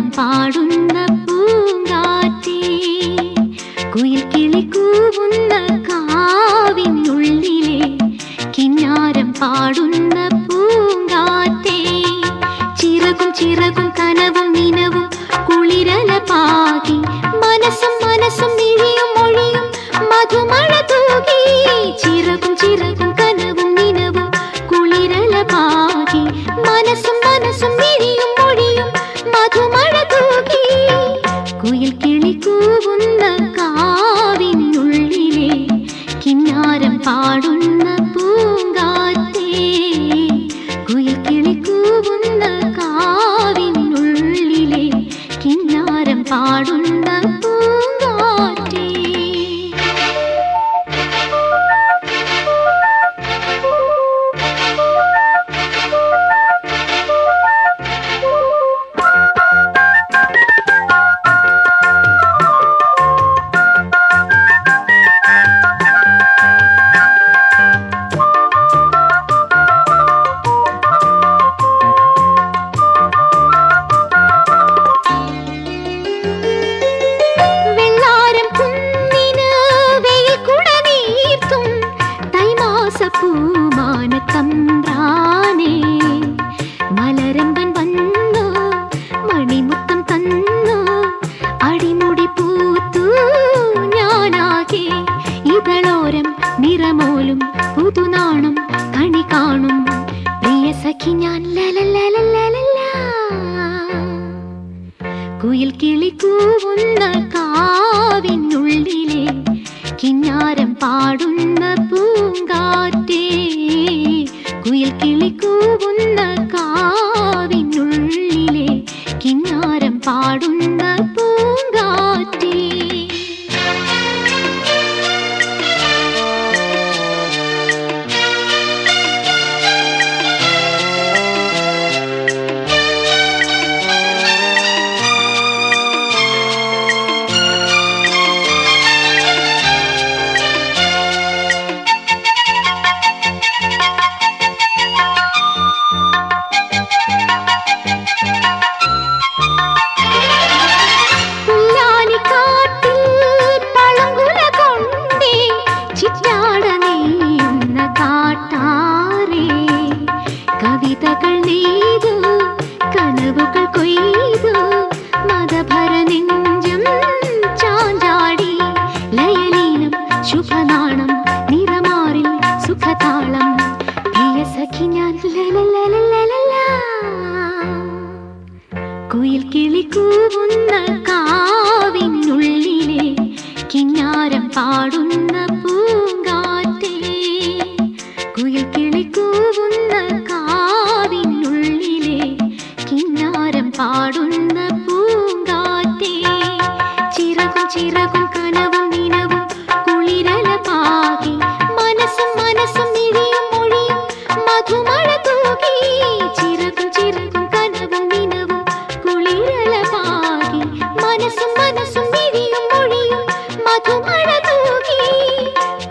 ഗാനം പാടുന്ന കുയിൽ കിളി കൂവുന്ന കാവിനുള്ളിലെ കിന്നാരം പാടുന്ന பாடும் നിറമോലും പുതുനാണം കണി കാണും. പ്രിയ സഖി ഞാൻ കുയിൽ കിളിക്കൂവുന്ന കാവിനുള്ളിലെ കിഞ്ഞാരം പാടുന്ന പൂങ്കാറ്റേ. കുയിൽ കിളിക്കൂവുന്ന കാവിനുള്ളിലെ കിഞ്ഞാരം പാടുന്ന തൂവുന്ന കാവിനുള്ളിലെ കിന്നാരം പാടുന്ന പൂങ്കാറ്റേ കുയിൽ കിളിക്കൂവുന്ന കാവിനുള്ളിലെ കിന്നാരം പാടുന്ന പൂങ്കാറ്റേ ചിറകും ചിറകും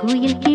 குயில்